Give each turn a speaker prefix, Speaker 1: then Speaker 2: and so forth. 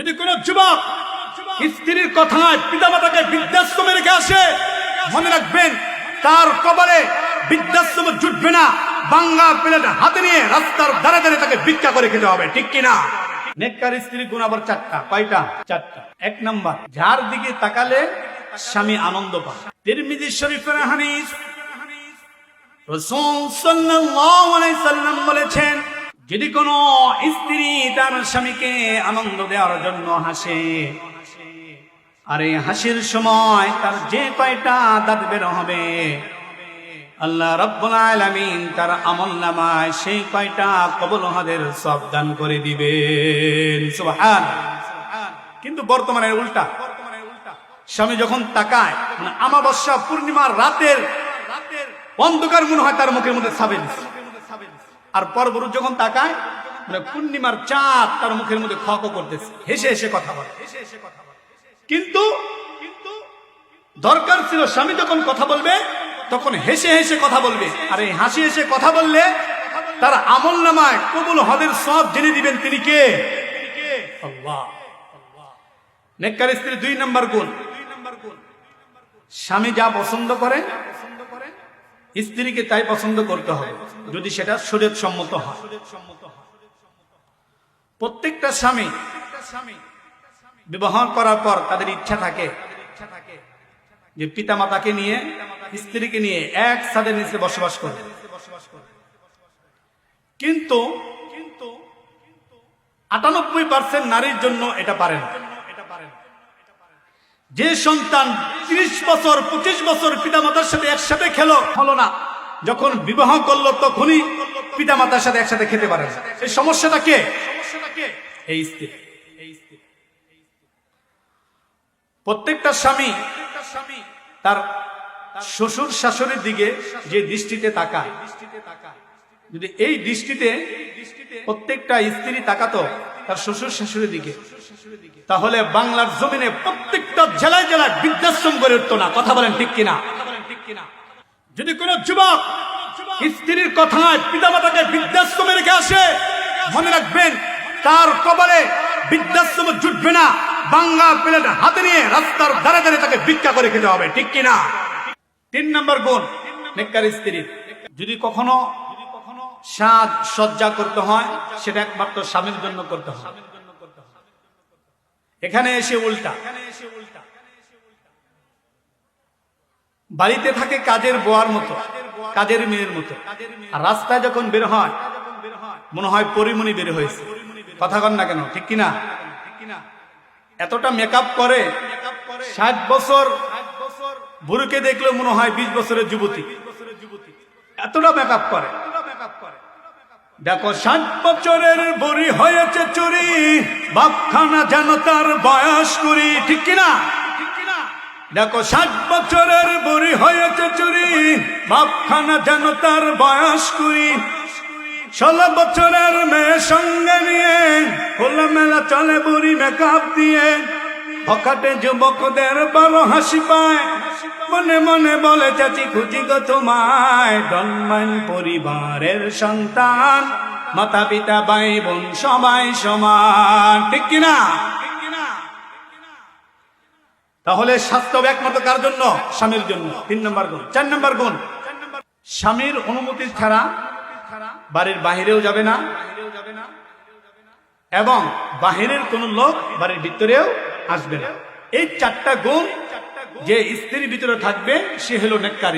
Speaker 1: যদি কোন যুবক স্ত্রীর কথায় পিতামাতাকে বৃদ্ধাশ্রমে রেখে আসে, মনে রাখবেন, তার কবরে বৃদ্ধাশ্রম জুটবে না। বাংলা প্লেট হাতে নিয়ে রাস্তার ধারে ধারে তাকে ভিক্ষা করে খেতে হবে, ঠিক কিনা নেককার স্ত্রী গুণ আবার চারটা, কয়টা? চারটা। এক নাম্বার, যার দিকে তাকালে স্বামী আনন্দ পায়। তিরমিজি শরীফের হানিস রসুল সাল্লাল্লাহু আলাইহি সাল্লাম বলেছেন যদি কোনো স্ত্রী তার স্বামীকে আনন্দ দেওয়ার জন্য হাসে, আর এই হাসির সময় তার যে কয়টা দাঁত বের হবে, আল্লাহ রব্বুল তার আমল নামায় সেই কয়টা কবল হাদের সব দান করে দিবেন। সুবহান। কিন্তু বর্তমানে উল্টা। স্বামী যখন তাকায় মানে আমাবস্যা পূর্ণিমার রাতের অন্ধকার মনে হয় তার মুখের মধ্যে ছাবে দিচ্ছে আর পরবরু যখন তাকায় মানে পূর্ণিমার চাঁদ তার মুখের মধ্যে খক করতেছে। হেসে হেসে কথা বলে। কিন্তু দরকার ছিল স্বামী যখন কথা বলবে, তখন হেসে হেসে কথা বলবে। আর এই হাসি হেসে কথা বললে তার আমল নামায় কবুল হদের সব জেনে দিবেন তিনি কে? নেককার স্ত্রী দুই নম্বর গুণ। স্বামী যা পছন্দ করে স্ত্রীকে তাই পছন্দ করতে হবে, যদি সেটা শরীর সম্মত হয়। প্রত্যেকটা স্বামী বিবাহ করার পর তাদের ইচ্ছা থাকে যে পিতা মাতাকে নিয়ে, স্ত্রীকে নিয়ে এক ছাদের নিচে বসবাস করে। কিন্তু আটানব্বই পার্সেন্ট নারীর জন্য এটা পারে না। যে সন্তান ত্রিশ বছর, পঁচিশ বছর পিতামাতার সাথে একসাথে খেলো, হলো না। যখন বিবাহ করল তখনই পিতামাতার সাথে একসাথে খেতে পারে। এই সমস্যাটা কে? এই স্ত্রী। প্রত্যেকটা স্বামী তার শ্বশুর শাশুড়ির দিকে যে দৃষ্টিতে তাকায়, যদি এই দৃষ্টিতে প্রত্যেকটা স্ত্রী তাকাতো তার শ্বশুর শাশুড়ির দিকে তাহলে বাংলার জমিনে প্রত্যেকটা জেলায় জেলায় বৃদ্ধাশ্রম গড়ে উঠতো না। কথা বলেন ঠিক কিনা? যদি কোন যুবক স্ত্রীর কথায় পিতামাতাকে বৃদ্ধাশ্রমে রেখে আসে, মনে রাখবেন তার কবরে বৃদ্ধাশ্রম জুটবে না। বাংলা প্লেট হাতে নিয়ে রাস্তার ধারে ধারে তাকে ভিক্ষা করে খেতে হবে, ঠিক কিনা? তিন নম্বর গুণ, নেককার স্ত্রীর যদি কখনো সাজ সজ্জা করতে হয়, সেটা একমাত্র স্বামীর জন্য করতে হয় এখানে এসে উল্টা। বাড়িতে থাকে কাজের বোয়ার মতো, কাজের মেয়ের মতো। আর রাস্তায় যখন বের হয়, মনে হয় পরিমণি বের হয়েছে। কথা কন না কেন, ঠিক কিনা? এতটা মেকআপ করে, ষাট বছর বুড়ুকে দেখলেও মনে হয় বিশ বছরের যুবতী। এতটা মেকআপ করে। দেখো ষাট বছরের বড়ি হয়েছে চুরি। বাপখানা যেন তার বয়স করি ঠিক কিনা? দেখো ষাট বছরের বুড়ি হয়েছে চুরি। বাপখানা যেন তার বয়স করি ষোলো বছরের মেয়ে সঙ্গে নিয়ে খোলামেলা চলে বুড়ি মেকআপ দিয়ে। ভকাটে যুবকদের বড় হাসি পায়। মনে মনে বলে, চাচি খুঁজি গো তোমায় ডনমাইন পরিবারের সন্তান। মাতা পিতা ভাই বোন সবাই সমান। ঠিক কিনা তাহলে স্বাস্থ্য একমাত্র কার জন্য? স্বামীর জন্য। তিন নম্বর গুণ। চার নম্বর গুণ। স্বামীর অনুমতি ছাড়া বাড়ির বাহিরেও যাবে না। এবং বাহিরের কোন লোক বাড়ির ভিতরেও আসবে না। এই চারটা গুণ যে স্ত্রীর ভিতরে থাকবে সে হলো নেককার।